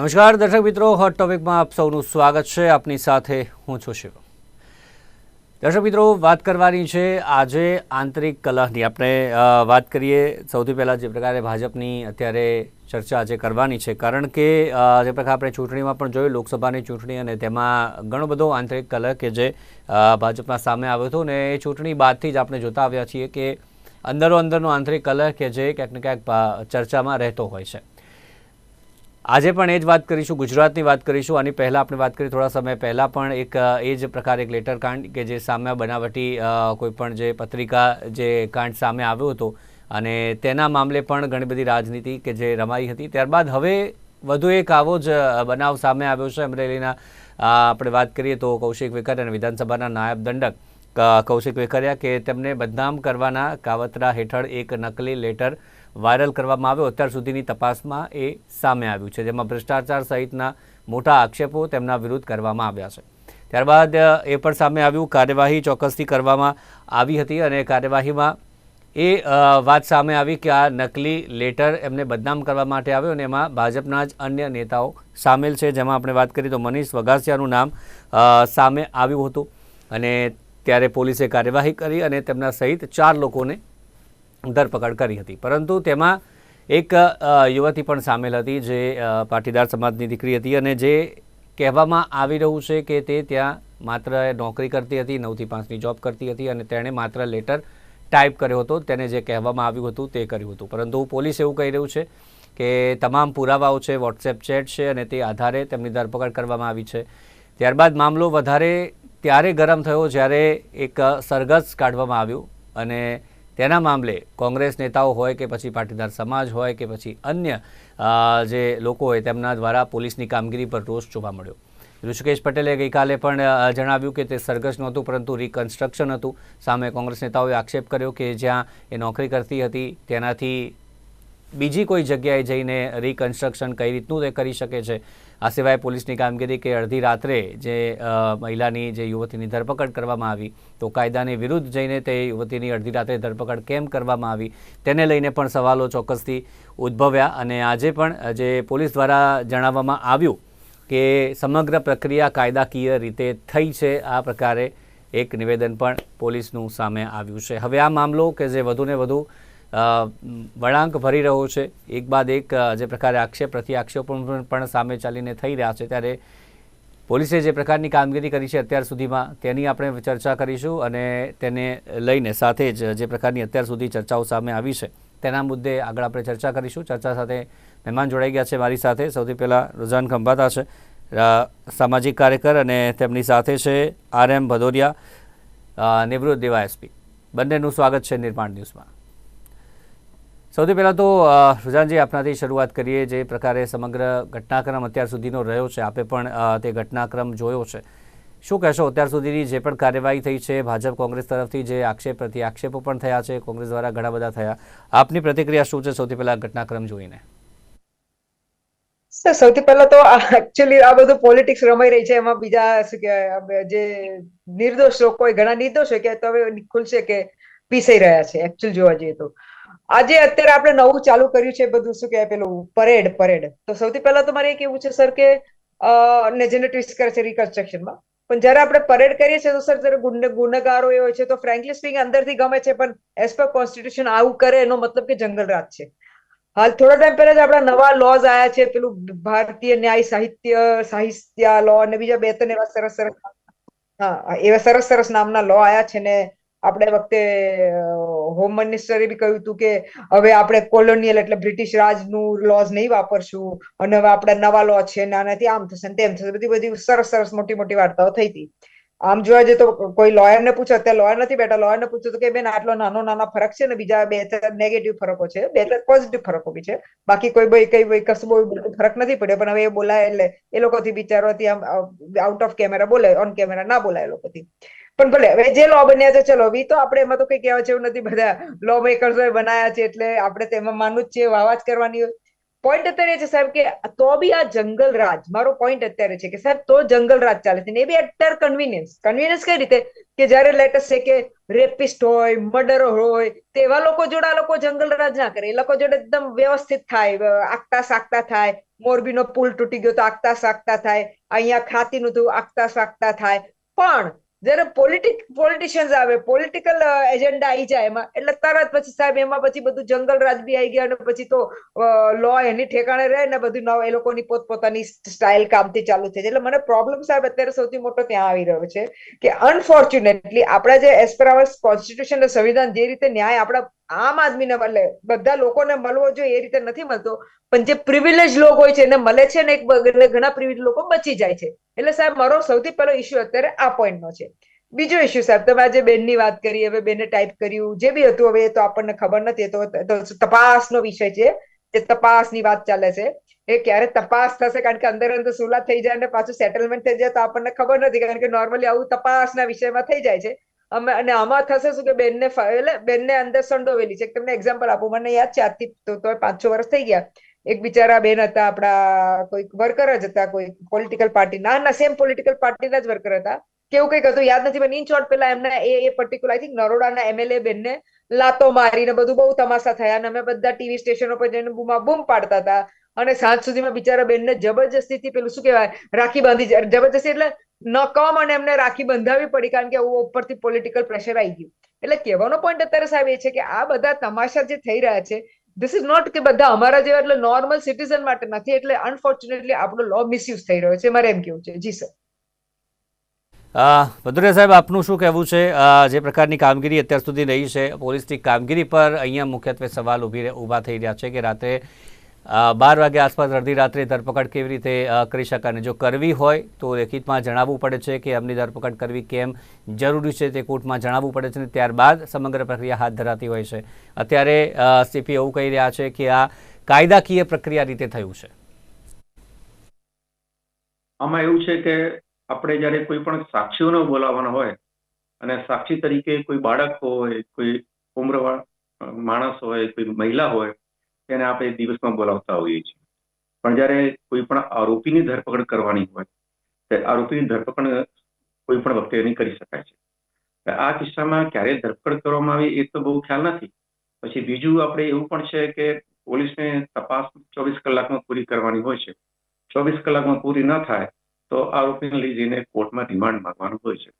નમસ્કાર, દર્શક મિત્રો હોટ ટોપિકમાં આપ સૌનું સ્વાગત છે. આપની સાથે હું છું શિવ. દર્શક મિત્રો, વાત કરવાની છે આજે આંતરિક કલહની. આપણે વાત કરીએ સૌથી પહેલાં જે પ્રકારે ભાજપની અત્યારે ચર્ચા આજે કરવાની છે. કારણ કે જે પ્રકાર આપણે ચૂંટણીમાં પણ જોયું, લોકસભાની ચૂંટણી અને તેમાં ઘણો બધો આંતરિક કલહ કે જે ભાજપમાં સામે આવ્યો હતો ને એ ચૂંટણી બાદથી જ આપણે જોતા આવ્યા છીએ કે અંદરો અંદરનો આંતરિક કલહ કે જે ક્યાંક ને ક્યાંક ચર્ચામાં રહેતો હોય છે. આજે પણ એ જ વાત કરીશું, ગુજરાતની વાત કરીશું. આની પહેલાં આપણે વાત કરી થોડા સમય પહેલાં પણ એક એ જ પ્રકારે એક લેટર કાંડ કે જે સામે બનાવટી કોઈપણ જે પત્રિકા, જે કાંડ સામે આવ્યો હતો. અને તેના મામલે પણ ઘણી બધી રાજનીતિ કે જે રમાઈ હતી. ત્યારબાદ હવે વધુ એક આવો જ બનાવ સામે આવ્યો છે. અમરેલીના આપણે વાત કરીએ તો કૌશિક વેકર અને વિધાનસભાના નાયબ દંડક કૌશિક વેકરિયા કે તેમને બદનામ કરવાના કાવતરા હેઠળ એક નકલી લેટર વાયરલ કરવામાં આવ્યો. અત્યાર સુધીની તપાસમાં એ સામે આવ્યું છે, જેમાં ભ્રષ્ટાચાર સહિતના મોટા આક્ષેપો તેમના વિરુદ્ધ કરવામાં આવ્યા છે. ત્યારબાદ એ પણ સામે આવ્યું. કાર્યવાહી ચોક્કસથી કરવામાં આવી હતી અને કાર્યવાહીમાં એ વાત સામે આવી કે આ નકલી લેટર એમને બદનામ કરવા માટે આવ્યો અને એમાં ભાજપના જ અન્ય નેતાઓ સામેલ છે. જેમાં આપણે વાત કરીએ તો મનીષ વગાસિયાનું નામ સામે આવ્યું હતું અને ત્યારે પોલીસે કાર્યવાહી કરી અને તેમના સહિત ચાર લોકોને ધરપકડ કરી હતી. પરંતુ તેમાં એક યુવતી પણ સામેલ હતી જે પાટીદાર સમાજની દીકરી હતી અને જે કહેવામાં આવી રહ્યું છે કે તે ત્યાં માત્ર નોકરી કરતી હતી, નવથી પાંચની જોબ કરતી હતી અને તેણે માત્ર લેટર ટાઈપ કર્યો હતો. તેને જે કહેવામાં આવ્યું હતું તે કર્યું હતું. પરંતુ પોલીસ એવું કહી રહ્યું છે કે તમામ પુરાવાઓ છે, વોટ્સએપ ચેટ છે અને તે આધારે તેમની ધરપકડ કરવામાં આવી છે. ત્યારબાદ મામલો વધારે, ત્યારે ગરમ થયો જ્યારે એક સરઘસ કાઢવામાં આવ્યું અને તેના મામલે કોંગ્રેસ નેતાઓ હોય કે પછી પાટીદાર સમાજ હોય કે પછી અન્ય જે લોકો હોય તેમના દ્વારા પોલીસની કામગીરી પર રોષ જોવા મળ્યો. ઋષિકેશ પટેલે ગઈકાલે પણ જણાવ્યું કે તે સરઘસ નહોતું પરંતુ રિકન્સ્ટ્રક્શન હતું. સામે કોંગ્રેસ નેતાઓએ આક્ષેપ કર્યો કે જ્યાં એ નોકરી કરતી હતી તેનાથી બીજી કોઈ જગ્યાએ જઈને રિકન્સ્ટ્રક્શન કઈ રીતનું તે કરી શકે છે? આ સિવાય પોલીસની કામગીરી કે અડધી રાત્રે જે મહિલાની જે યુવતીની ધરપકડ કરવામાં આવી, તો કાયદાની વિરુદ્ધ જઈને તે યુવતીની અડધી રાત્રે ધરપકડ કેમ કરવામાં આવી, તેને લઈને પણ સવાલો ચોક્કસથી ઉદ્ભવ્યા અને આજે પણ જે પોલીસ દ્વારા જણાવવામાં આવ્યું કે સમગ્ર પ્રક્રિયા કાયદાકીય રીતે થઈ છે, આ પ્રકારે એક નિવેદન પણ પોલીસનું સામે આવ્યું છે. હવે આ મામલો કે જે વધુને વધુ વળાંક ભરી રહ્યો છે. એક બાદ એક જે પ્રકારે આક્ષેપ પ્રતિ આક્ષેપો પણ પણ સામે ચાલીને થઈ રહ્યા છે. ત્યારે પોલીસે જે પ્રકારની કામગીરી કરી છે અત્યાર સુધીમાં, તેની આપણે ચર્ચા કરીશું અને તેને લઈને સાથે જ જે પ્રકારની અત્યાર સુધી ચર્ચાઓ સામે આવી છે, તેના મુદ્દે આગળ આપણે ચર્ચા કરીશું. ચર્ચા સાથે મહેમાન જોડાઈ ગયા છે મારી સાથે. સૌથી પહેલાં રુઝાન ખંભાતા છે સામાજિક કાર્યકર અને તેમની સાથે છે આર એમ ભદોરિયા નિવૃત્ત દેવા એસપી બંનેનું સ્વાગત છે નિર્માણ ન્યૂઝમાં. સૌથી પહેલાં તો રુઝાનજી આપનાથી શરૂઆત કરીએ જે પ્રકારે સમગ્ર ઘટનાક્રમ અત્યાર સુધીનો રહ્યો છે. આપે પણ તે ઘટનાક્રમ જોયો છે. શું કહેશો, અત્યાર સુધીની જે પણ કાર્યવાહી થઈ છે, ભાજપ કોંગ્રેસ તરફથી જે આક્ષેપ પ્રતિ આક્ષેપો પણ થયા છે, કોંગ્રેસ દ્વારા ઘણા બધા થયા, આપની પ્રતિક્રિયા શું છે સૌથી પહેલાં ઘટનાક્રમ જોઈને? સૌથી પહેલા તો એકચ્યુઅલી આ બધું પોલિટિક્સ રમાઈ રહી છે. એમાં બીજા શું કે જે નિર્દોષ લોકો ઘણા નિર્દોષ હોય કે તો હવે ખુલશે કે પીસાઈ રહ્યા છે એકચ્યુઅલ જોવા જઈએ તો. આજે અત્યારે આપણે નવું ચાલુ કર્યું છે બધું શું કહેવાય પેલું? Parade parade. તો સૌથી પહેલા તો મારે એ કેવું છે, સર, કે ને જેને ટ્વિસ્ટ કરે છે રિકન્સ્ટ્રક્શનમાં પણ જ્યારે આપણે પરેડ કરીએ છીએ તો, સર, જ્યારે ગુનેગારો એ હોય છે, તો ફ્રેન્કલી સ્પીકિંગ અંદરથી ગમે છે, પણ એઝ પર કોન્સ્ટિટ્યુશન આવું કરે એનો મતલબ કે જંગલ રાજ છે. હાલ થોડા ટાઈમ પહેલા જ આપણા નવા લોઝ આયા છે, પેલું ભારતીય ન્યાય સાહિત્ય સાહિત્ય લો અને બીજા બે, ત્રણ એવા સરસ સરસ, હા, એવા સરસ સરસ નામના લો આયા છે ને આપણે વખતે હોમ મિનિસ્ટરે બી કહ્યું હતું કે, હવે આપણે કોલોનિયલ એટલે બ્રિટિશ રાજનું લોઝ નહીં વાપરશું અને હવે આપણે નવા લો છે ને આમ થશે તેમ થશે. બધી બધી સરસ સરસ મોટી મોટી વાર્તાઓ થઈ હતી. આમ જોવા જઈએ તો કોઈ લોયર ને પૂછો, અત્યારે લોયર નથી બેઠા. લોયર ને પૂછો તો કે, બેન, આટલો નાનો, નાના ફરક છે ને બીજા બે ત્રણ નેગેટિવ ફરકો છે, બે ત્રણ પોઝિટિવ ફરકો બી છે. બાકી કોઈ ભાઈ કઈ ભાઈ કશું બહુ ફરક નથી પડ્યો, પણ હવે એ બોલાય એટલે એ લોકોથી બિચારોથી આમ આઉટ ઓફ કેમેરા બોલે ઓન કેમેરા ના બોલાય એ લોકોથી. પણ ભલે, હવે જે લો બન્યા છે, ચલો વી તો આપણે એમાં તો કઈ કહેવા જેવું નથી, બધા લો મેકર્સ બનાયા છે, એટલે આપણે તેમાં માનવું જ છે વાવા જ કરવાની પોઈન્ટ અત્યારે છે, સાહેબ, કે તો બી આ જંગલ રાજ, મારો પોઈન્ટ અત્યારે છે, કે સાહેબ, તો જંગલ રાજ ચાલે છે, ને એ બી અત્યારે કન્વિનિયન્સ કન્વિનિયન્સ કઈ રીતે? કે જયારે લેટેસ્ટ છે કે રેપિસ્ટ હોય મર્ડર હોય તેવા લોકો જોડે આ લોકો જંગલ રાજ ના કરે. એ લોકો જોડે એકદમ વ્યવસ્થિત થાય આગતા સાગતા થાય. મોરબીનો પુલ તૂટી ગયો તો આગતા સાગતા થાય. અહીંયા ખાતીનું હતું આગતા સાગતા થાય. પણ જ્યારે પોલિટિક પોલિટિશિયન્સ આવે પોલિટિકલ એજન્ડા આવી જાય એમાં, એટલે તરત પછી સાહેબ, એમાં પછી બધું જંગલ રાજ બી આવી ગયા અને પછી તો લો એની ઠેકાણે રહે ને બધું નવ, એ લોકોની પોતપોતાની સ્ટાઇલ કામથી ચાલુ થઈ જાય. એટલે મને પ્રોબ્લેમ સાહેબ અત્યારે સૌથી મોટો ત્યાં આવી રહ્યો છે કે અનફોર્ચ્યુનેટલી આપણા જે એઝ પર કોન્સ્ટિટ્યુશન સંવિધાન જે રીતે ન્યાય આપણા આમ આદમીને મળે. બધા લોકોને મળવો જોઈએ એ રીતે નથી મળતો. પણ જે પ્રિવિલેજ લોકો હોય છે એને મળે છે ને એક ઘણા પ્રિવિલેજ લોકો બચી જાય છે. એટલે સાહેબ, મારો સૌથી પહેલો ઇસ્યુ અત્યારે આ પોઈન્ટનો છે. બીજો ઇસ્યુ સાહેબ, તમે આજે બેનની વાત કરી, હવે બેને ટાઈપ કર્યું, જે બી હતું હવે એ તો આપણને ખબર નથી તો તપાસનો વિષય છે. જે તપાસની વાત ચાલે છે. એ ક્યારે તપાસ થશે? કારણ કે અંદર અંદર સુલા થઈ જાય અને પાછું સેટલમેન્ટ થઈ જાય તો આપણને ખબર નથી. કારણ કે નોર્મલી આવું તપાસના વિષયમાં થઈ જાય છે. અમે અને આમાં થશે શું કે બેનને એટલે બેનને અંદર સંડોવેલી છે તમને એક્ઝામ્પલ આપું, મને યાદ છે આજથી તો પાંચ છ વર્ષ થઈ ગયા. એક બિચારા બેન હતા, આપણા કોઈક વર્કર જ હતા, કોઈ પોલિટિકલ પાર્ટી ના ના સેમ પોલિટિકલ પાર્ટીના જ વર્કર હતા. કેવું કંઈક હતું, યાદ નથી, પણ ઇન શોર્ટ પેલા એમને એ એ પર્ટિક્યુલર આઈ થિંક નરોડાના એમએલએ બેનને લાતો મારીને બધું બહુ તમાશા થયા અને અમે બધા ટીવી સ્ટેશનો પર જઈને બૂમા બૂમ પાડતા હતા. અને સાંજ સુધીમાં બિચારા બેનને જબરજસ્તીથી પેલું શું કહેવાય, રાખી બાંધી, જબરજસ્તી એટલે નકમ અને એમને રાખી બંધાવી પડી કારણ કે ઉપરથી પોલિટિકલ પ્રેશર આવી ગયું. એટલે કહેવાનો પોઈન્ટ અત્યારે સાહેબ એ છે કે આ બધા તમાશા જે થઈ રહ્યા છે ધીસ ઇઝ નોટ કે બધા અમારા જેવા એટલે નોર્મલ સિટીઝન માટે નથી, એટલે અનફોર્ચ્યુનેટલી આપણો લો મિસયુઝ થઈ રહ્યો છે. મારે એમ કેવું છે? જી સર ભદુરિયા સાહેબ, આપનું શું કહેવું છે? જે પ્રકારની કામગીરી અત્યાર સુધી રહી છે, પોલીસની કામગીરી પર અહીંયા મુખ્યત્વે સવાલ ઊભી ઊભા થઈ રહ્યા છે કે રાત્રે બાર વાગે આસપાસ અડધી રાત્રે ધરપકડ કેવી રીતે કરી શકાય અને જો કરવી હોય તો લેખિતમાં જણાવવું પડે છે કે એમની ધરપકડ કરવી કેમ જરૂરી છે તે કોર્ટમાં જણાવવું પડે છે અને ત્યારબાદ સમગ્ર પ્રક્રિયા હાથ ધરાતી હોય છે. અત્યારે સીપી એવું કહી રહ્યા છે કે આ કાયદાકીય પ્રક્રિયા રીતે થયું છે. આમાં એવું છે કે આપણે જ્યારે કોઈ પણ સાક્ષીઓને બોલાવવાના હોય અને સાક્ષી તરીકે કોઈ બાળક હોય, કોઈ ઉમ્રવાળા માણસ હોય, કોઈ મહિલા હોય તેને આપણે દિવસમાં બોલાવતા હોઈએ છીએ. પણ જ્યારે કોઈ પણ આરોપીની ધરપકડ કરવાની હોય ત્યારે આરોપીની ધરપકડ કોઈ પણ વખતે નહીં કરી શકાય છે. આ કિસ્સામાં ક્યારે ધરપકડ કરવામાં આવી એ તો બહુ ખ્યાલ નથી. પછી બીજું આપણે એવું પણ છે કે પોલીસને તપાસ ચોવીસ કલાકમાં પૂરી કરવાની હોય છે. ચોવીસ કલાકમાં પૂરી ન થાય તો આરોપીને લઈ જઈને કોર્ટમાં રિમાન્ડ માંગવાનું હોય છે.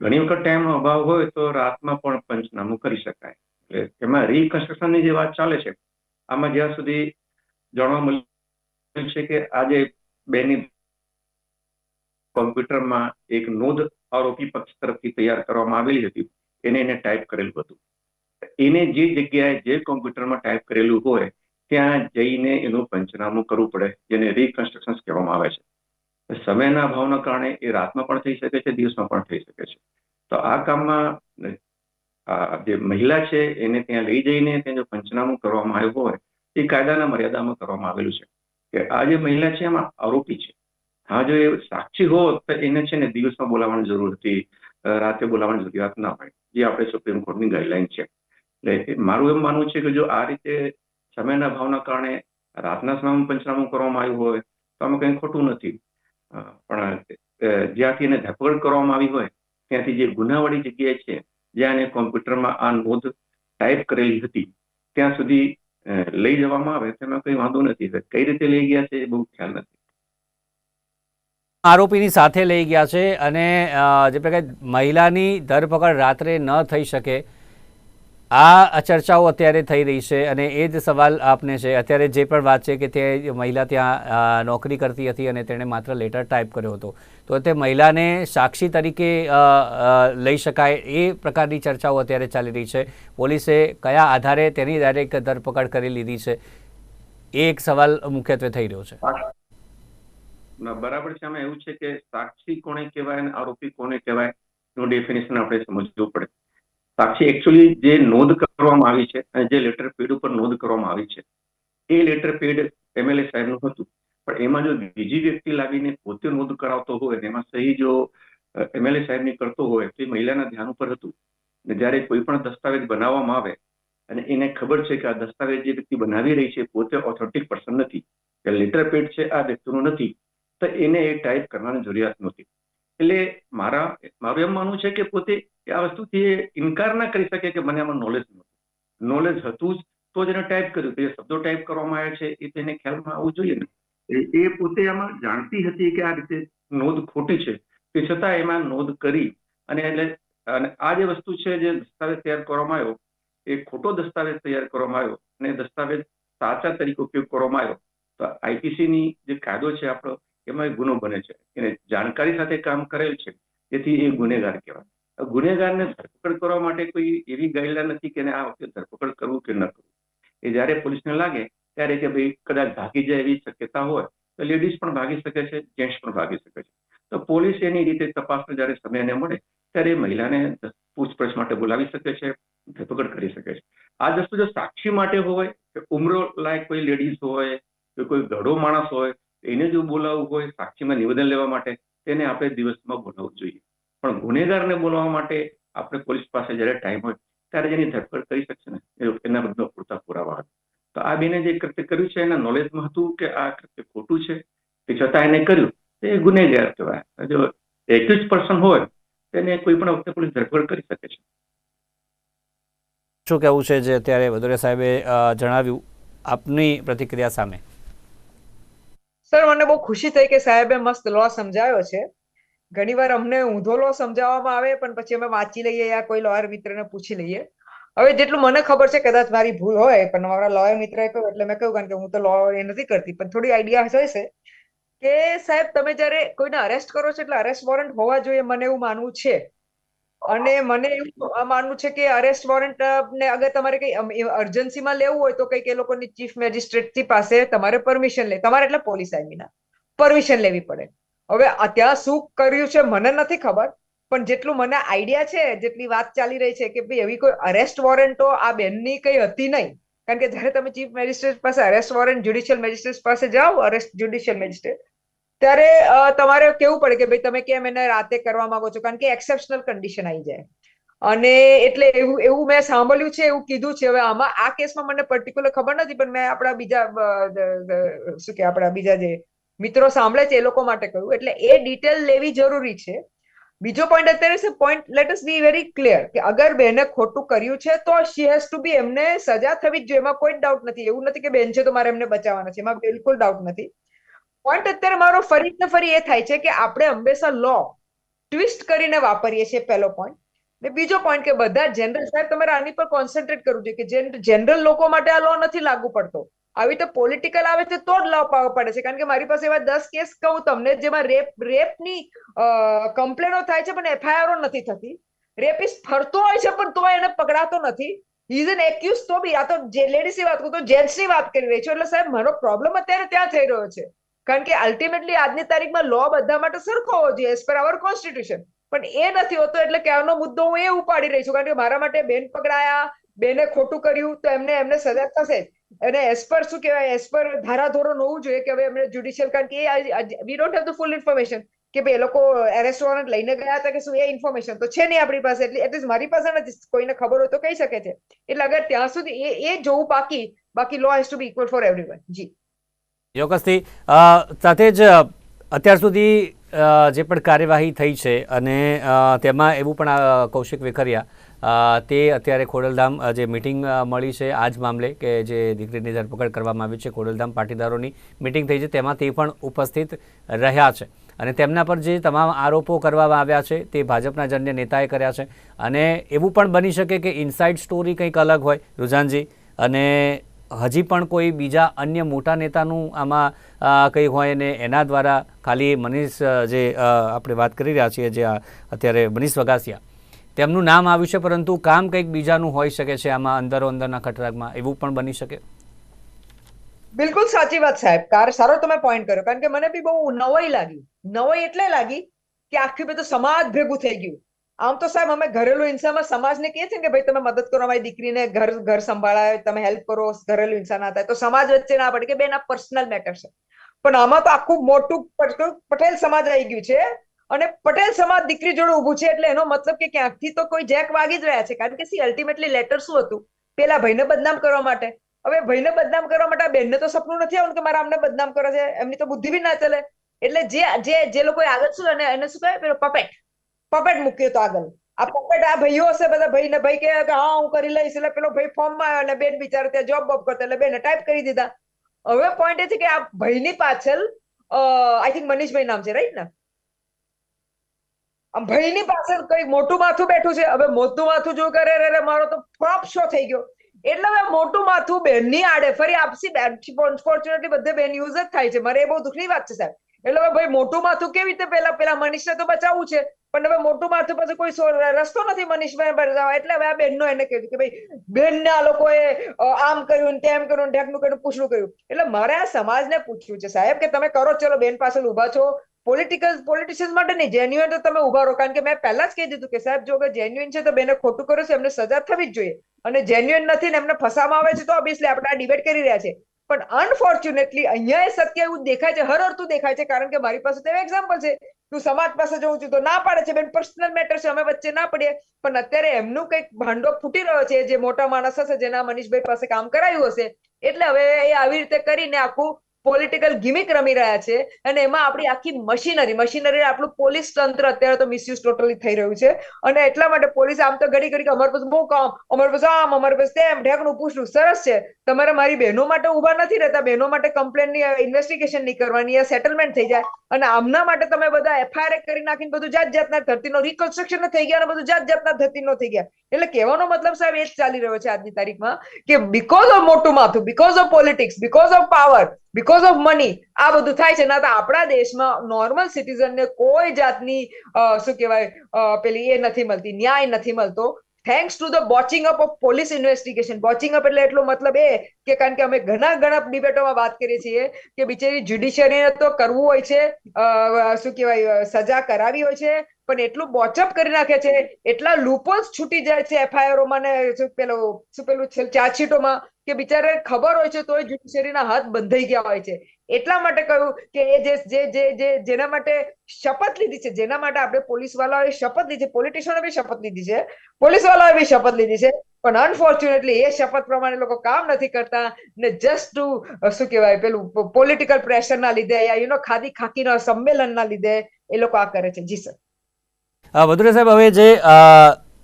ઘણી વખત ટાઈમનો અભાવ હોય તો રાતમાં પણ પંચનામું કરી શકાય. એટલે એમાં રિકન્સ્ટ્રક્શનની જે વાત ચાલે છે આમાં જ્યાં સુધી જાણવા મળ્યું છે કે આજે બેની કોમ્પ્યુટરમાં એક નોંધ આરોપી પક્ષ તરફથી તૈયાર કરવામાં આવેલી હતી. એને એને ટાઈપ કરેલું હતું. એને જે જગ્યાએ જે કોમ્પ્યુટરમાં ટાઈપ કરેલું હોય, ત્યાં જઈને એનું પંચનામું કરવું પડે, જેને રિકન્સ્ટ્રક્શન કહેવામાં આવે છે. સમયના અભાવના કારણે એ રાતમાં પણ થઈ શકે છે, દિવસમાં પણ થઈ શકે છે. તો આ કામમાં જે મહિલા છે, એને ત્યાં લઈ જઈને તેનું પંચનામું કરવામાં આવ્યું હોય, એ કાયદાના મર્યાદામાં કરવામાં આવેલું છે. કે આ જે મહિલા છે, એમાં આરોપી છે. હા, જો એ સાક્ષી હોત, તો એને છે ને દિવસમાં બોલાવવાની જરૂર હતી રાતે બોલાવવાની જરૂરિયાત ના હોય, જે આપણે સુપ્રીમ કોર્ટની ગાઈડલાઈન છે. એટલે મારું એમ માનવું છે કે જો આ રીતે સમયના ભાવના કારણે રાતના સમયમાં પંચનામું કરવામાં આવ્યું હોય, તો આમાં કંઈ ખોટું નથી. પણ જ્યાંથી એને ધરપકડ કરવામાં આવી હોય, ત્યાંથી જે ગુનાવાળી જગ્યાએ છે જ્યાં કોમ્પ્યુટરમાં આ નોંધ ટાઈપ કરેલી હતી, ત્યાં સુધી લઈ જવામાં આવે, તેમાં કંઈ વાંધો નથી. કઈ રીતે લઈ ગયા છે એ બહુ ખ્યાલ નથી. આરોપીની સાથે લઈ ગયા છે અને જે પ્રકારે મહિલાની ધરપકડ રાત્રે ન થઈ શકે આ ચર્ચાઓ અત્યારે થઈ રહી છે અને એ જ સવાલ આપને છે. અત્યારે જે પણ વાત છે કે તે મહિલા ત્યાં નોકરી કરતી હતી અને તેણે માત્ર લેટર ટાઈપ કર્યો હતો. તો તે મહિલાને સાક્ષી તરીકે લઈ શકાય એ પ્રકારની ચર્ચાઓ અત્યારે ચાલી રહી છે. પોલીસે કયા આધારે તેની ડાયરેક્ટ ધરપકડ કરી લીધી છે? એ એક સવાલ મુખ્યત્વે થઈ રહ્યો છે. બરાબર છે. આમાં એવું છે કે સાક્ષી કોને કહેવાય અને આરોપી કોને કહેવાયનું ડેફિનેશન આપણે સમજવું પડે. સાક્ષી એકચ્યુઅલી જે નોંધ કરવામાં આવી છે અને જે લેટર પેડ ઉપર નોંધ કરવામાં આવી છે, એ લેટર પેડ એમએલએ સાહેબનું હતું. પણ એમાં જો બીજી વ્યક્તિ લાવીને પોતે નોંધ કરાવતો હોય એમાં સહી જો એમએલએ સાહેબની કરતો હોય, તો એ મહિલાના ધ્યાન ઉપર હતું. ને જ્યારે કોઈ પણ દસ્તાવેજ બનાવવામાં આવે અને એને ખબર છે કે આ દસ્તાવેજ જે વ્યક્તિ બનાવી રહી છે પોતે ઓથોરિટિક પર્સન નથી. કે લેટર પેડ છે આ વ્યક્તિનું નથી. તો એને એ ટાઈપ કરવાની જરૂરિયાત નહોતી. એટલે મારા મારું એમ માનવું છે કે પોતે આ વસ્તુથી ઇનકાર ના કરી શકે કે મને આમાં નોલેજ નહોતું નોલેજ હતું જ તો જ એને ટાઈપ કર્યું. જે શબ્દો ટાઈપ કરવામાં આવ્યા છે એ તેને ખ્યાલમાં આવવું જોઈએ ને. એ- પોતે આમાં જાણતી હતી કે આ રીતે નોંધ ખોટી છે. તે છતાં એમાં નોંધ કરી અને એટલે અને આ જે વસ્તુ છે જે દસ્તાવેજ તૈયાર કરવામાં આવ્યો એ ખોટો દસ્તાવેજ તૈયાર કરવામાં આવ્યો અને દસ્તાવેજ સાચા તરીકે ઉપયોગ કરવામાં આવ્યો. તો આઈપીસી ની જે કાયદો છે આપણો એમાં ગુનો બને છે. એને જાણકારી સાથે કામ કરેલ છે. તેથી એ ગુનેગાર કહેવાય. હવે ગુનેગારને ધરપકડ કરવા માટે કોઈ એવી ગાઈડલાઈન નથી કે આ વખતે ધરપકડ કરવું કે ન કરવું. એ જ્યારે પોલીસને લાગે, ત્યારે કે ભાઈ કદાચ ભાગી જાય એવી શક્યતા હોય, તો લેડીઝ પણ ભાગી શકે છે, જેન્ટ્સ પણ ભાગી શકે છે. તો પોલીસ એની રીતે તપાસનો જ્યારે સમયને મળે, ત્યારે મહિલાને પૂછપરછ માટે બોલાવી શકે છે, ધરપકડ કરી શકે છે. આ વસ્તુ જો સાક્ષી માટે હોય, કે ઉમરો લાયક કોઈ લેડીઝ હોય, કે કોઈ ઘડો માણસ હોય એને જો બોલાવવું હોય, સાક્ષીમાં નિવેદન લેવા માટે, તેને આપણે દિવસમાં બોલાવવું જોઈએ. પણ ગુનેગારને બોલાવવા માટે આપણે પોલીસ પાસે જ્યારે ટાઈમ હોય, ત્યારે જેની ધરપકડ કરી શકશે ને? એના બધા પૂરતા પુરાવા હતા. તો આ બેને જે કૃત્ય કર્યું છે, એના નોલેજમાં હતું કે આ કૃત્ય ખોટું છે. તે છતાં એને કર્યું. તે ગુનેગાર કહેવાય. જો એક્યુઝ પર્સન હોય, તેને કોઈ પણ વખતે પોલીસ ધરપકડ કરી શકે છે. શું કહેવું છે જે અત્યારે વધુરે સાહેબે જણાવ્યું આપની પ્રતિક્રિયા સામે? સર, મને બહુ ખુશી થઈ કે સાહેબે મસ્ત લો સમજાયો છે. ઘણીવાર અમને ઊંધો લો સમજાવવામાં આવે, પણ પછી અમે વાંચી લઈએ યા કોઈ લોયર મિત્રને પૂછી લઈએ. હવે જેટલું મને ખબર છે, કદાચ મારી ભૂલ હોય, પણ મારા લોયર મિત્રએ કહ્યું એટલે મેં કહ્યું, કારણ કે હું તો લો એ નથી કરતી, પણ થોડી આઈડિયા હશે કે સાહેબ, તમે જ્યારે કોઈને અરેસ્ટ કરો છો એટલે અરેસ્ટ વોરંટ હોવા જોઈએ, મને એવું માનવું છે. અને મને એવું માનવું છે કે અરેસ્ટ વોરંટ ને અગર તમારે કઈ અર્જન્સીમાં લેવું હોય તો કંઈક એ લોકોની ચીફ મેજિસ્ટ્રેટ પાસે તમારે પરમિશન લે, તમારે એટલે પોલીસ આર્મીના પરમિશન લેવી પડે. હવે ત્યાં શું કર્યું છે મને નથી ખબર, પણ જેટલું મને આઈડિયા છે, જેટલી વાત ચાલી રહી છે કે ભાઈ એવી કોઈ અરેસ્ટ વોરંટો આ બેનની કઈ હતી નહીં, કારણ કે જ્યારે તમે ચીફ મેજિસ્ટ્રેટ પાસે અરેસ્ટ વોરંટ જ્યુડિશિયલ મેજિસ્ટ્રેટ પાસે જાઓ અરેસ્ટ જ્યુડિશિયલ મેજિસ્ટ્રેટ ત્યારે તમારે કેવું પડે કે ભાઈ તમે કેમ એને રાતે કરવા માંગો છો? કારણ કે એક્સેપ્શનલ કન્ડિશન આવી જાય. અને એટલે એવું એવું મેં સાંભળ્યું છે, એવું કીધું છે. હવે આમાં આ કેસમાં મને પર્ટિક્યુલર ખબર નથી, પણ મેં આપણા બીજા શું કે આપણા બીજા જે મિત્રો સાંભળે છે એ લોકો માટે કહ્યું. એટલે એ ડિટેલ લેવી જરૂરી છે. બીજો પોઈન્ટ અત્યારે છે point let us be very clear કે અગર બેને ખોટું કર્યું છે, તો શી હેઝ ટુ બી એમને સજા થવી જ જોઈએ. એમાં કોઈ ડાઉટ નથી. એવું નથી કે બેન છે તો મારે એમને બચાવવાના છે. એમાં બિલકુલ ડાઉટ નથી. પોઈન્ટ અત્યારે મારો ફરી ને ફરી એ થાય છે કે આપણે હંમેશા લો ટ્વિસ્ટ કરીને વાપરીએ છીએ પહેલો પોઈન્ટ ને બીજો પોઈન્ટ કે બધા જનરલ સાહેબ, તમારે આની પર કોન્સન્ટ્રેટ કરવું જોઈએ કે જનરલ લોકો માટે આ લો નથી લાગુ પડતો. આવી રીતે પોલિટિકલ આવે છે તો જ લો પાવો પડે છે. કારણ કે મારી પાસે એવા દસ કેસ કહું તમને જેમાં રેપ રેપની કમ્પ્લેનો થાય છે પણ એફઆઈઆરો નથી થતી. રેપિસ્ટ ફરતો હોય છે પણ તો એને પકડાતો નથી. ઇઝ એન એક્યુઝ તો બી. આ તો જે લેડીઝની વાત કરું તો જેન્ટ્સની વાત કરી રહી છું. એટલે સાહેબ, મારો પ્રોબ્લેમ અત્યારે ત્યાં થઈ રહ્યો છે. કારણ કે અલ્ટિમેટલી આજની તારીખમાં લો બધા માટે સરખો હોવો જોઈએ એઝ પર અવર કોન્સ્ટિટ્યુશન પણ એ નથી હોતો એટલે કે મુદ્દો હું એ ઉપાડી રહી છું. કારણ કે મારા માટે બેન પકડાયા, બેને ખોટું કર્યું, તો એમને એમને સજા થશે. અને એઝ પર શું કહેવાય એઝ પર ધારાધોરણ હોવું જોઈએ કે હવે એમને જ્યુડિશિયલ કારણ કે એ we don't have the full information કે ભાઈ એ લોકો એરેસ્ટ વોરન્ટ લઈને ગયા હતા કે શું, એ ઇન્ફોર્મેશન તો છે નહીં આપણી પાસે. એટલે એટલીસ્ટ મારી પાસે નથી. કોઈને ખબર હોય તો કહી શકે છે. એટલે અગર ત્યાં સુધી એ એ જોવું બાકી બાકી law has to be equal for everyone જી. ચોક્કસથી. સાથે જ અત્યાર સુધી જે પણ કાર્યવાહી થઈ છે અને તેમાં એવું પણ કૌશિક વેખરિયા તે અત્યારે ખોડલધામ જે મિટિંગ મળી છે, આ જ મામલે કે જે દીકરીની ધરપકડ કરવામાં આવી છે, ખોડલધામ પાટીદારોની મિટિંગ થઈ છે, તેમાં તે પણ ઉપસ્થિત રહ્યા છે. અને તેમના પર જે તમામ આરોપો કરવામાં આવ્યા છે, તે ભાજપના જન્ય નેતાએ કર્યા છે. અને એવું પણ બની શકે કે ઇનસાઇડ સ્ટોરી કંઈક અલગ હોય, રુઝાનજી. અને હજી પણ કોઈ બીજા અન્ય મોટા નેતાનું આમાં કંઈ હોય ને એના દ્વારા ખાલી મનીષ જે આપણે વાત કરી રહ્યા છીએ, જે અત્યારે મનીષ વગાસિયા તેમનું નામ આવ્યું છે, પરંતુ કામ કંઈક બીજાનું હોઈ શકે છે આમાં અંદરો અંદરના ખટરાગમાં, એવું પણ બની શકે? બિલકુલ સાચી વાત સાહેબ. કાર, સારો તમે પોઈન્ટ કર્યો. કારણ કે મને બી બહુ નવાઈ લાગી નવાઈ એટલે લાગી કે આખી બધું સમાજ ભેગું થઈ ગયું. આમ તો સાહેબ, અમે ઘરેલુ હિંસામાં સમાજને કહે છે કે ભાઈ, તમે મદદ કરો અમારી દીકરીને, ઘર ઘર સંભાળાય, તમે હેલ્પ કરો, ઘરેલુ હિંસા ના થાય. તો સમાજ વચ્ચે ના પડે કે બેન આ પર્સનલ મેટર છે. પણ આમાં તો આખું મોટું પટ- પટેલ સમાજ આવી ગયું છે અને પટેલ સમાજ દીકરી જોડે ઊભું છે એટલે એનો મતલબ કે ક્યાંકથી તો કોઈ જેક વાગી જ રહ્યા છે. કારણ કે સી અલ્ટિમેટલી લેટર શું હતું? પેલા ભાઈને બદનામ કરવા માટે. હવે ભાઈને બદનામ કરવા માટે બેનને તો સપનું નથી આવતું કે મારા અમને બદનામ કરે છે. એમની તો બુદ્ધિ બી ના ચાલે. એટલે જે જે જે લોકોએ આગળ શું અને એને શું કહે? પેલો પપેટ પપેટ મૂક્યો તો આગળ. આ પપેટ આ ભાઈઓ હશે બધા ભાઈ ને ભાઈ કે હા, હું કરી લઈશ. એટલે પેલો ભાઈ ફોર્મમાં આવ્યો અને બેન બિચારો ત્યાં જોબ બોબ કરતો. એટલે બેને ટાઈપ કરી દીધા. હવે પોઈન્ટ એ છે કે આ ભાઈની પાછળ આઈ થિંક મનીષભાઈ નામ છે રાઈટ ને? આમ ભાઈની પાછળ કઈ મોટું માથું બેઠું છે? હવે મોટું માથું જો કરે રે મારો તો ફ્લોપ શો થઈ ગયો. એટલે હવે મોટું માથું બેનની આડે ફરી આપસી અનફોર્ચ્યુનેટલી બધે બેન યુઝ જ થાય છે. મારે એ બહુ દુઃખની વાત છે, સાહેબ. એટલે હવે ભાઈ મોટું માથું કેવી રીતે પેલા પેલા મનીષને તો બચાવવું છે? પણ હવે મોટું માથું પછી કોઈ રસ્તો નથી મનીષભાઈ બચાવવા એટલે હવે આ બેનનો એને કહ્યું કે ભાઈ બેનને લોકોએ આમ કર્યું તેમ કર્યું ઢેકનું કર્યું પૂછડું કર્યું. એટલે મારે આ સમાજને પૂછ્યું છે સાહેબ કે તમે કરો, ચલો બેન પાસે ઊભા છો. પોલિટિકલ પોલિટિશિયન્સ માટે નહીં જેન્યુઅન તો તમે ઊભા રહો. કારણ કે મેં પહેલા જ કહી દીધું કે સાહેબ, જો જેન્યુઅન છે તો બેને ખોટું કર્યું છે, એમને સજા થવી જ જોઈએ. અને જેન્યુઅન નથી ને એમને ફસામાં આવે છે તો ઓબ્વિયસલી આપણે આ ડિબેટ કરી રહ્યા છે. પણ અનફોર્ચ્યુનેટલી અહીંયા સત્ય એવું દેખાય છે, હર અર્થું દેખાય છે, કારણ કે મારી પાસે તો એક્ઝામ્પલ છે. તું સમાજ પાસે જવું છું તો ના પાડે છે. બેન પર્સનલ મેટર છે. અમે વચ્ચે ના પડીએ. પણ અત્યારે એમનું કંઈક ભાંડો ફૂટી રહ્યો છે. જે મોટા માણસ હશે, જેના મનીષભાઈ પાસે કામ કરાયું હશે. એટલે હવે એ આવી રીતે કરીને આખું પોલિટિકલ ગિમિક રમી રહ્યા છે અને એમાં આપણી આખી મશીનરી મશીનરી આપણું પોલીસ તંત્ર અત્યારે તો મિસયુઝ ટોટલી થઈ રહ્યું છે. અને એટલા માટે પોલીસ આમ તો ઘડી ઘડી અમારી પાસે બહુ કામ, અમારી પાસે આમ, અમારી પાસે તેમ, ઢેકણું પૂછડું, સરસ છે. તમારે મારી બહેનો માટે ઊભા નથી રહેતા, બહેનો માટે કમ્પ્લેનની ઇન્વેસ્ટિગેશન નહીં કરવાની એ સેટલમેન્ટ થઈ જાય. અને આમના માટે તમે બધા એફઆઈઆર કરી નાખીને બધું જાત જાતના ધરતીનો રિકન્સ્ટ્રક્શન થઈ ગયા અને બધું જાત જાતના ધરતીનો થઈ ગયા. એટલે કહેવાનો મતલબ સાહેબ એ જ ચાલી રહ્યો છે આજની તારીખમાં કે બીકોઝ ઓફ મોટું માથું because of politics because of power because of money આ બધું થાય છે. ના તો આપણા દેશમાં નોર્મલ સિટીઝનને કોઈ જાતની શું કહેવાય પેલી એ નથી મળતી, ન્યાય નથી મળતો. Thanks to the botching up of police investigation botching up એટલે એટલો મતલબ એ કે કારણ કે અમે ઘણા ઘણા ડિબેટોમાં વાત કરીએ છીએ કે બિચારી જ્યુડિશિયરીને તો કરવું હોય છે શું કહેવાય સજા કરાવી હોય છે પણ એટલું બોચઅપ કરી નાખે છે, એટલા લૂપોલ્સ છૂટી જાય છે એફઆઈઆરોમાં પેલો, શું પેલું ચાર્જશીટોમાં કે બિચારે ખબર હોય છે તોય જ્યુડિશિયરીના હાથ બંધાઈ ગયા હોય છે. એટલા માટે કહ્યું કે એ જે જે જે જે, જેના માટે શપથ લીધી છે, જેના માટે આપણે પોલીસ વાળાઓએ શપથ લીધી છે પોલિટિશિયનો બી શપથ લીધી છે પોલીસ વાળાઓએ બી શપથ લીધી છે, પણ અનફોર્ચ્યુનેટલી એ શપથ પ્રમાણે લોકો કામ નથી કરતા ને જસ્ટ ટુ શું કહેવાય, પેલું પોલિટિકલ પ્રેશરના લીધે યા યુ નો ખાદી ખાકીના સંમેલનના લીધે એ લોકો આ કરે છે. જી સર અ, વધુરે સાહેબ હવે જે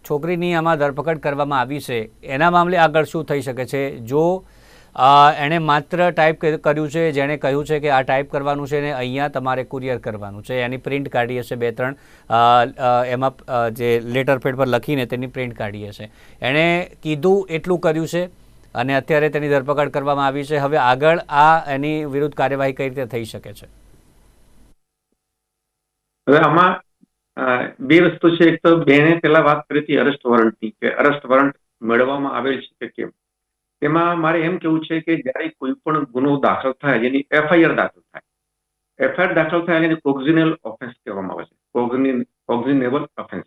છોકરીની આમાં ધરપકડ કરવામાં આવી છે એના મામલે આગળ શું થઈ શકે છે? જો એણે માત્ર ટાઈપ કર્યું છે જેણે કહ્યું છે કે આ ટાઈપ કરવાનું છે ને અહીંયા તમારે કુરિયર કરવાનું છે એની પ્રિન્ટ કાઢી હશે બે ત્રણ એમાં જે લેટર પેડ પર લખીને તેની પ્રિન્ટ કાઢી હશે. એણે કીધું એટલું કર્યું છે અને અત્યારે તેની ધરપકડ કરવામાં આવી છે. હવે આગળ આ એની વિરુદ્ધ કાર્યવાહી કઈ રીતે થઈ શકે છે? હવે આમાં બે વસ્તુ છે. એક તો બેને પેલા વાત કરી હતી અરેસ્ટ વોરંટની કે અરેસ્ટ વોરંટ મેળવવામાં આવેલ છે કે કેમ? તેમાં મારે એમ કેવું છે કે જ્યારે કોઈ પણ ગુનો દાખલ થાય, જેની એફઆઈઆર દાખલ થાય એફઆઈઆર દાખલ થાય એને કોગ્ઝિનેલ ઓફેન્સ કહેવામાં આવે છે. કોગ્ઝિનેબલ ઓફેન્સ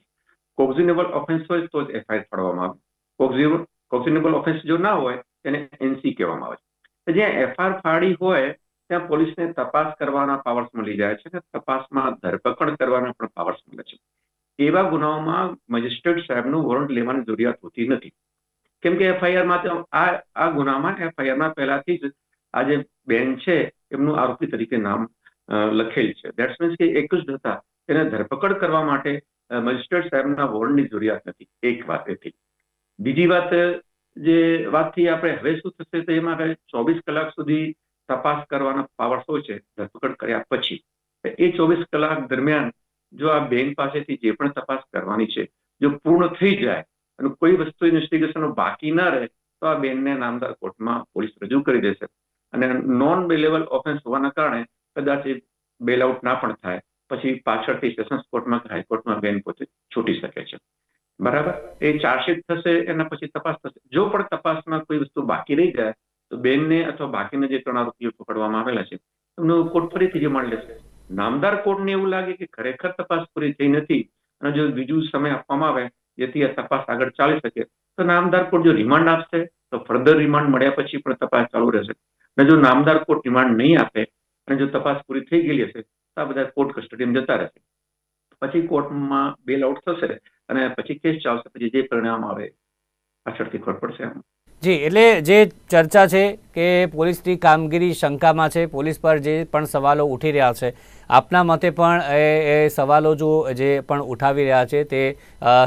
કોગ્ઝિનેબલ ઓફેન્સ હોય તો જ એફઆઈઆર ફાડવામાં આવે. કોગ્ઝિનેબલ ઓફેન્સ જો ના હોય તેને એનસી કહેવામાં આવે છે. જ્યાં એફઆઈઆર ફાડી હોય ત્યાં પોલીસને તપાસ કરવાના પાવર્સ મળી જાય છે અને તપાસમાં ધરપકડ કરવાના પણ પાવર્સ મળે છે. એવા ગુનાઓમાં મેજિસ્ટ્રેટ સાહેબનું વોરંટ લેવાની જરૂરિયાત હોતી નથી. કેમ કે એફઆઈઆરમાં આ આ ગુનામાં એફઆઈઆરમાં પહેલાથી જ આ જે બેન છે, એમનું આરોપી તરીકે નામ લખેલ છે. દેટ્સ મીન્સ કે એક જ હતા. તેને ધરપકડ કરવા માટે મેજિસ્ટ્રેટ સાહેબના વોરંટની જરૂરિયાત નથી. એક વાત એથી. બીજી વાત, જે વાતથી આપણે હવે શું થશે તો એમાં ચોવીસ કલાક સુધી તપાસ કરવાના પાવર્સ હોય છે? ધરપકડ કર્યા પછી. એ ચોવીસ કલાક દરમિયાન જો આ બેંક પાસેથી જે પણ તપાસ કરવાની છે, જો પૂર્ણ થઈ જાય અને કોઈ વસ્તુ ઇન્વેસ્ટિગેશન બાકી ના રહે, તો આ બેનને નામદાર કોર્ટમાં પોલીસ રજૂ કરી દેશે. અને નોન બેલેબલ ઓફેન્સ હોવાના કારણે કદાચ એ બેલ આઉટ ના પણ થાય. પછી પાછળથી સેશન્સ કોર્ટમાં કે હાઈકોર્ટમાં બેન પોતે છૂટી શકે છે. બરાબર? એ ચાર્જશીટ થશે, એના પછી તપાસ થશે. જો પણ તપાસમાં કોઈ વસ્તુ બાકી રહી જાય તો બેનને અથવા બાકીના જે ત્રણ આરોપીઓ પકડવામાં આવેલા છે, એમનું કોર્ટ ફરીથી રિમાન્ડ લેશે. નામદાર કોર્ટને એવું લાગે કે ખરેખર તપાસ પૂરી થઈ નથી, અને જો બીજું સમય આપવામાં આવે, જેથી આ તપાસ આગળ ચાલી શકે, તો નામદાર કોર્ટ જો રિમાન્ડ આપશે, તો ફર્ધર રિમાન્ડ મળ્યા પછી પણ તપાસ ચાલુ રહેશે. અને જો નામદાર કોર્ટ રિમાન્ડ નહીં આપે, અને જો તપાસ પૂરી થઈ ગયેલી હશે, તો આ બધા કોર્ટ કસ્ટડીમાં જતા રહેશે. પછી કોર્ટમાં બેલ આઉટ થશે, અને પછી કેસ ચાલશે, પછી જે પરિણામ આવે, પાછળથી ખબર પડશે આમ. જી, એટલે જે ચર્ચા છે કે પોલીસની કામગીરી શંકામાં છે, પોલીસ પર જે પણ સવાલો ઉઠી રહ્યા છે, આપના મતે પણ એ સવાલો જો જે પણ ઉઠાવી રહ્યા છે તે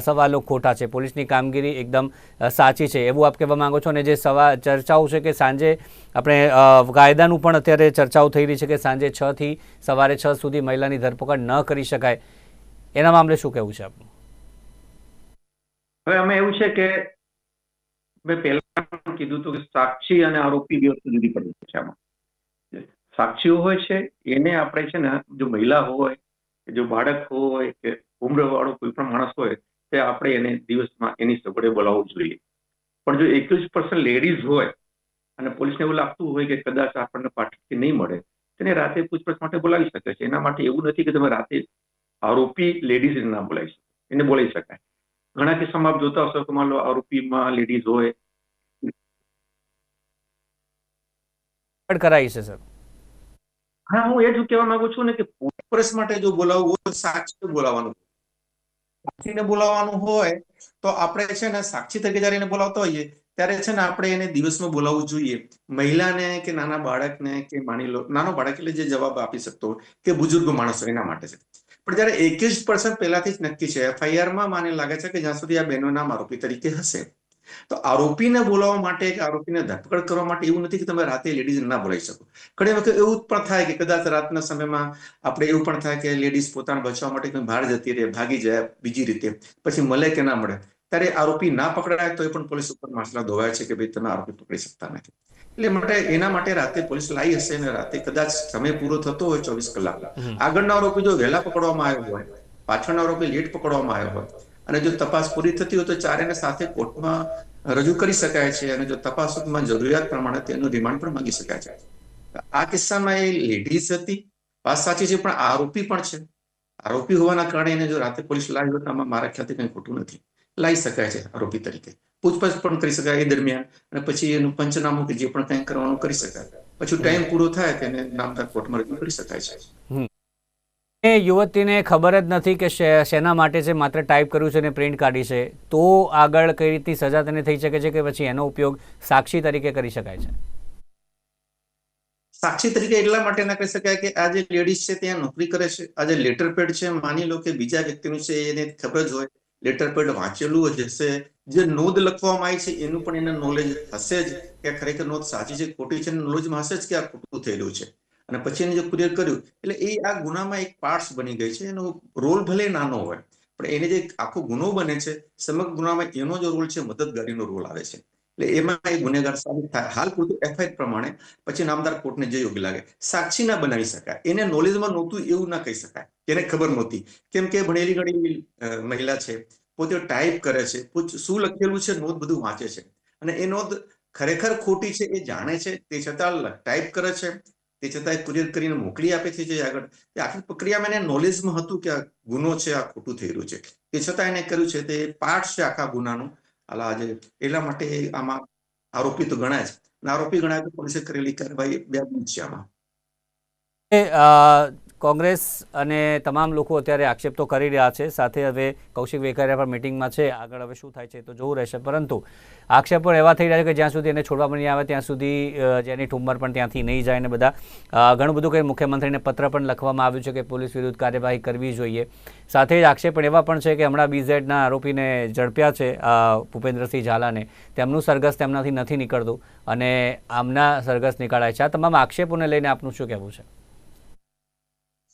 સવાલો ખોટા છે. પોલીસની કામગીરી એકદમ સાચી છે એવું આપ કહેવા માંગો છો? અને જે સવા, ચર્ચાઓ છે કે સાંજે આપણે કાયદાનું પણ અત્યારે ચર્ચાઓ થઈ રહી છે કે સાંજે છથી સવારે છ સુધી મહિલાની ધરપકડ ન કરી શકાય. એના મામલે શું કહેવું છે આપનું? હવે અમે એવું છે કે કીધું હતું કે સાક્ષી અને આરોપી બે જુદી પડી છે આમાં. સાક્ષીઓ હોય છે, એને આપણે છે ને, જો મહિલા હોય જો બાળક હોય, કે ઉંમર વાળો કોઈ પણ માણસ હોય, તે આપણે એને દિવસમાં એની સગવડે બોલાવવું જોઈએ. પણ જો એક જ પર્સન લેડીઝ હોય, અને પોલીસને એવું લાગતું હોય કે કદાચ આપણને પાઠથી નહીં મળે તેને રાતે પૂછપરછ માટે બોલાવી શકે છે. એના માટે એવું નથી કે તમે રાતે આરોપી લેડીઝ ના બોલાવી શકો. એને બોલાવી શકાય. ઘણા કિસ્સામાં આપ જોતા હશો કે માન લો આરોપીમાં લેડીઝ હોય કરાઈ છે, સર. હા, હું એ જ કહેવા માંગુ છું ને કે પૂછપરછ માટે જો બોલાવવું હોય સાક્ષી બોલાવવાનું સાક્ષીને બોલાવવાનું હોય તો આપણે છે ને સાક્ષી તરીકે જયારે એને બોલાવતા હોઈએ, ત્યારે છે ને આપણે એને દિવસમાં બોલાવવું જોઈએ. મહિલાને કે નાના બાળકને કે માની લો, નાનો બાળક એટલે જે જવાબ આપી શકતો હોય, કે બુજુર્ગ માણસો એના માટે છે. પણ જયારે એકવીસ પર્સન્ટ પહેલાથી જ નક્કી છે એફઆઈઆરમાં મને લાગે છે કે જ્યાં સુધી આ બહેનો નામ આરોપી તરીકે હશે તો આરોપીને બોલાવવા માટે કે આરોપીને ધરપકડ કરવા માટે એવું નથી કે તમે રાતે લેડીઝ ના બોલાવી શકો. ઘણી વખત એવું પણ થાય કે કદાચ રાતના સમયમાં આપણે એવું પણ થાય કે લેડીઝ પોતાને બચવા માટે કંઈ બહાર જતી રહે ભાગી જાય બીજી રીતે પછી મળે કે ના મળે. ત્યારે આરોપી ના પકડાય તો એ પણ પોલીસ ઉપર માસલા ધોવાય છે કે ભાઈ તમે આરોપી પકડી શકતા નથી. એટલે માટે એના માટે રાતે પોલીસ લાવી હશે ને રાતે કદાચ સમય પૂરો થતો હોય ચોવીસ કલાક આગળના આરોપી જો વહેલા પકડવામાં આવ્યો હોય પાછળના આરોપી લેટ પકડવામાં આવ્યો હોય અને જો તપાસ પૂરી થતી હોય તો ચારેને સાથે કોર્ટમાં રજૂ કરી શકાય છે અને જો તપાસમાં જરૂરિયાત પ્રમાણે તેનું રિમાન્ડ પણ માંગી શકાય છે. આ કિસ્સામાં એ લેડીઝ હતી, વાત સાચી છે, પણ આરોપી પણ છે. આરોપી હોવાના કારણે એને જો રાતે પોલીસ લાવી હોય તો આમાં મારા ખ્યાલથી કંઈ ખોટું નથી. લાવી શકાય છે આરોપી તરીકે. પૂછપરછ પણ કરી શકાય એ દરમિયાન અને પછી એનું પંચનામું કે જે પણ કંઈ કરવાનું કરી શકાય. પછી ટાઈમ પૂરો થાય તેને નામદાર કોર્ટમાં રજૂ કરી શકાય છે. યુવતીને ખબર જ નથી કે શેના માટે છે, માત્ર ટાઈપ કર્યું છે અને પ્રિન્ટ કાઢી છે. તો આગળ કઈ રીતની સજા તેને થઈ શકે છે કે પછી એનો ઉપયોગ સાક્ષી તરીકે કરી શકાય છે? સાક્ષી તરીકે એટલા માટે ના કહી શકાય કે આ જે લેડીઝ છે ત્યાં નોકરી કરે છે, આ જે લેટર પેડ છે, માની લો કે બીજા વ્યક્તિનું છે, એને ખબર જ હોય લેટર પેડ વાંચેલું જ હશે. જે નોંધ લખવામાં આવી છે, એનું પણ એને નોલેજ હશે જ કે ખરેખર નોંધ સાચી છે, ખોટી છે નોલેજમાં હશે જ કે આ ખોટું થયેલું છે. અને પછી એને જો કુરિયર કર્યું, એટલે એ આ ગુનામાં એક પાર્ટ્સ બની ગઈ છે, એનો રોલ ભલે નાનો હોય, પણ એને જે આખો ગુનો બને છે, સમગ્ર ગુનામાં એનો જો રોલ છે, મદદગારીનો રોલ આવે છે. એટલે એમાં એ ગુનેગાર સાબિત થાય. હાલ પૂરતું એફઆઈઆર પ્રમાણે પછી નામદાર કોર્ટને જે યોગ્ય લાગે, સાક્ષી ના બનાવી શકાય. એને નોલેજમાં નહોતું એવું ના કહી શકાય. એને ખબર નહોતી. કેમ કે ભણેલી ઘણી મહિલા છે, પોતે ટાઈપ કરે છે શું લખેલું છે, નોંધ બધું વાંચે છે. અને એ નોંધ ખરેખર ખોટી છે, એ જાણે છે, તે છતાં ટાઈપ કરે છે તે છતાં કુરિયર કરીને મોકલી આપે છે જે આગળ. એ આખી પ્રક્રિયામાં એને નોલેજમાં હતું કે આ ગુનો છે, આ ખોટું થઈ રહ્યું છે. તે છતાં એને કર્યું છે તે પાર્ટ છે આખા ગુનાનું. આલા આજે એટલા માટે આમાં આરોપી તો ગણાય છે આરોપી ગણાય તો પોલીસે કરેલી કાર્યવાહી બે છે આમાં. કોંગ્રેસ અને તમામ લોકો અત્યારે આક્ષેપ તો કરી રહ્યા છે. સાથે હવે કૌશિક વેકરિયા પણ મિટિંગમાં છે. આગળ હવે શું થાય છે તો જોવું રહેશે. પરંતુ આક્ષેપો એવા થઈ રહ્યા છે કે જ્યાં સુધી એને છોડવામાં નહીં આવે, ત્યાં સુધી જેની ઠુમર પણ ત્યાંથી નહીં જાય ને બધા. ઘણું બધું કંઈ મુખ્યમંત્રીને પત્ર પણ લખવામાં આવ્યું છે કે પોલીસ વિરુદ્ધ કાર્યવાહી કરવી જોઈએ. સાથે જ આક્ષેપ પણ એવા પણ છે કે હમણાં બીઝેડના આરોપીને ઝડપ્યા છે ભૂપેન્દ્રસિંહ ઝાલાને. તેમનું સરઘસ તેમનાથી નથી નીકળતું અને આમના સરઘસ નીકળાય છે. આ તમામ આક્ષેપોને લઈને આપનું શું કહેવું છે?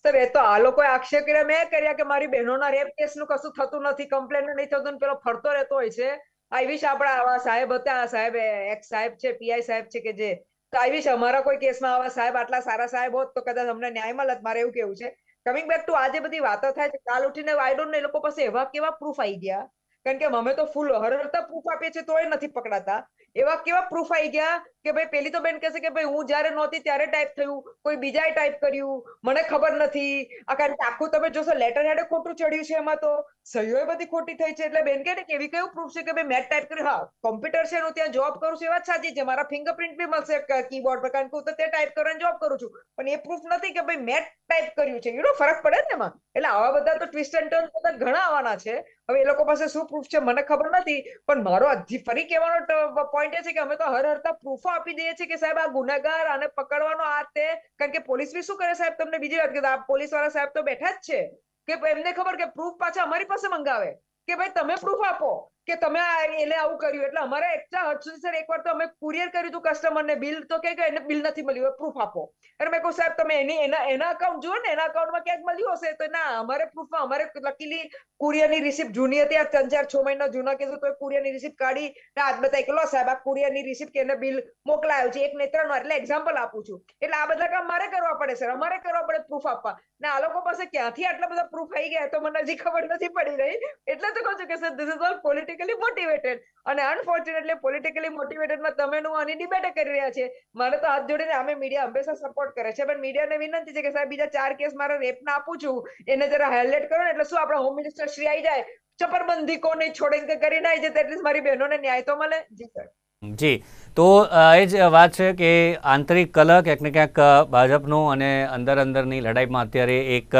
સર એ તો આ લોકોએ આક્ષેપ કર્યા. મેં કર્યા કે મારી બહેનોના રેપ કેસનું કશું થતું નથી. કમ્પ્લેન નહીં થતું પેલો ફરતો રહેતો હોય છે. આઈ વિશ આપણા આવા સાહેબ હતા. આ સાહેબ એક્સ સાહેબ છે પીઆઈ સાહેબ છે કે જે. તો આઈ વિશ અમારા કોઈ કેસમાં આવા સાહેબ, આટલા સારા સાહેબ હોત તો કદાચ અમને ન્યાય મળત. મારે એવું કેવું છે. કમિંગ બેક ટુ આજે બધી વાતો થાય છે. કાલ ઉઠીને આઈ ડોન્ટ એ લોકો પાસે એવા કેવા પ્રૂફ આવી ગયા? કારણ કે અમે તો ફૂલ હરતા પ્રૂફ આપીએ છીએ તોય નથી પકડાતા. એવા કેવા પ્રૂફ આવી ગયા? કે ભાઈ પેલી તો બેન કહેશે કે ભાઈ હું જ્યારે નહોતી ત્યારે ટાઈપ થયું, કોઈ બીજાએ ટાઈપ કર્યું, મને ખબર નથી. આ કારણ કે આખું તમે જોશો લેટર હેડે ખોટું ચડ્યું છે એમાં તો. સહીઓ બધી ખોટી થઈ છે. એટલે બેન કે એવી કયું પ્રૂફ છે કે ભાઈ મેં ટાઈપ કર્યું? હા કોમ્પ્યુટર છે, હું ત્યાં જોબ કરું છું, એ વાત સાચી છે. મારા ફિંગરપ્રિન્ટ બી મળશે કીબોર્ડ પર, કારણ કે હું તો તે ટાઈપ કરવાની જોબ કરું છું. પણ એ પ્રૂફ નથી કે ભાઈ મેં ટાઈપ કર્યું છે. યુ ફરક પડે ને એમાં. એટલે આવા બધા તો ટ્વિસ્ટ એન્ડ ટર્ન બધા ઘણા આવવાના છે. હવે એ લોકો પાસે શું પ્રૂફ છે મને ખબર નથી. પણ મારો ફરી કહેવાનો પોઈન્ટ એ છે કે અમે તો હર હરતા પ્રૂફો આપી દઈએ છીએ કે સાહેબ આ ગુનેગાર આને પકડવાનો આ તે. કારણ કે પોલીસ બી શું કરે સાહેબ? તમને બીજી વાત કે આ પોલીસવાળા સાહેબ તો બેઠા જ છે. કે એમને ખબર કે પ્રૂફ પાછા અમારી પાસે મંગાવે. કે ભાઈ તમે પ્રૂફ આપો. કે તમે એને આવું કર્યું. એટલે અમારે એટલા હદ સુધી સર એકવાર તો અમે કુરિયર કર્યું હતું કસ્ટમર ને બિલ તો કે એને બિલ નથી મળ્યું. પ્રૂફ આપો. અને મેં કહું, સાહેબ, તમે એની, એના એના અકાઉન્ટ જુઓ ને, એના અકાઉન્ટમાં ક્યાંક મળ્યું હશે? તો, ના, અમારે પ્રૂફમાં અમારે લકીલી કુરિયરની રિસિપ્ટ જૂની હતી. આ ત્રણ, ચાર, છ મહિના જૂના કીધું તો કુરિયરની રિસિપ્ટ કાઢી હાથ બતાવી કે, લો, સાહેબ, આ કુરિયરની રિસિપ્ટ કે એને બિલ મોકલાયો છે. એક ને એટલે એક્ઝામ્પલ આપું છું. એટલે આ બધા કામ મારે કરવા પડે સર અમારે કરવા પડે પ્રૂફ આપવા. ને આ લોકો પાસે ક્યાંથી આટલા બધા પ્રૂફ આવી ગયા તો મને હજી ખબર નથી પડી રહી. એટલે તો કહું છું કે sir this is all politically motivated અને અનફોર્ચ્યુનેટલી પોલિટિકલી મોટિવેટેડમાં તમે હું આની ડિબેટ કરી રહ્યા છે. મને તો હાથ જોડીને અમે મીડિયા હંમેશા સપોર્ટ કરે છે. પણ મીડિયાને વિનંતી છે કે સાહેબ, બીજા ચાર કેસ મારે રેપના આપું છું. એને જરા હાઇલાઇટ કરો ને એટલે શું આપણા હોમ મિનિસ્ટર શ્રી આવી જાય? ચપરબંધી કોને છોડે કે કરીને આવી જાય? એટલીસ્ટ મારી બહેનોને ન્યાય તો મળે? જી સર જી. તો એ જ વાત છે કે આંતરિક કલહ ક્યાંક ને ક્યાંક ભાજપનું અને અંદર અંદરની લડાઈમાં અત્યારે એક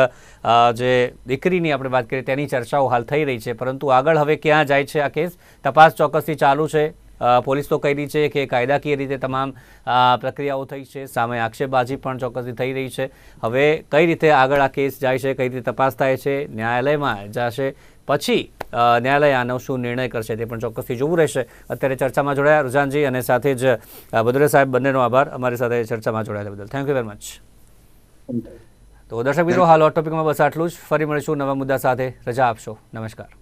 જે દીકરીની આપણે વાત કરીએ તેની ચર્ચાઓ હાલ થઈ રહી છે. પરંતુ આગળ હવે ક્યાં જાય છે આ કેસ? તપાસ ચોક્કસથી ચાલુ છે. પોલીસ તો કહી રહી છે કે કાયદાકીય રીતે તમામ પ્રક્રિયાઓ થઈ છે. સામે આક્ષેપબાજી પણ ચોક્કસથી થઈ રહી છે. હવે કઈ રીતે આગળ આ કેસ જાય છે, કઈ રીતે તપાસ થાય છે, ન્યાયાલયમાં જશે પછી ન્યાયાલય આનો શું નિર્ણય કરશે તે પણ ચોક્કસથી જોવું રહેશે. અત્યારે ચર્ચામાં જોડાયા રુઝાનજી અને સાથે જ ભદ્રે સાહેબ બંનેનો આભાર. અમારી સાથે ચર્ચામાં જોડાયા બદલ. થેન્ક યુ વેરી મચ તો દર્શક મિત્રો હાલ હોટ ટોપિકમાં બસ આટલું જ. ફરી મળીશું નવા મુદ્દા સાથે. રજા આપશો. નમસ્કાર.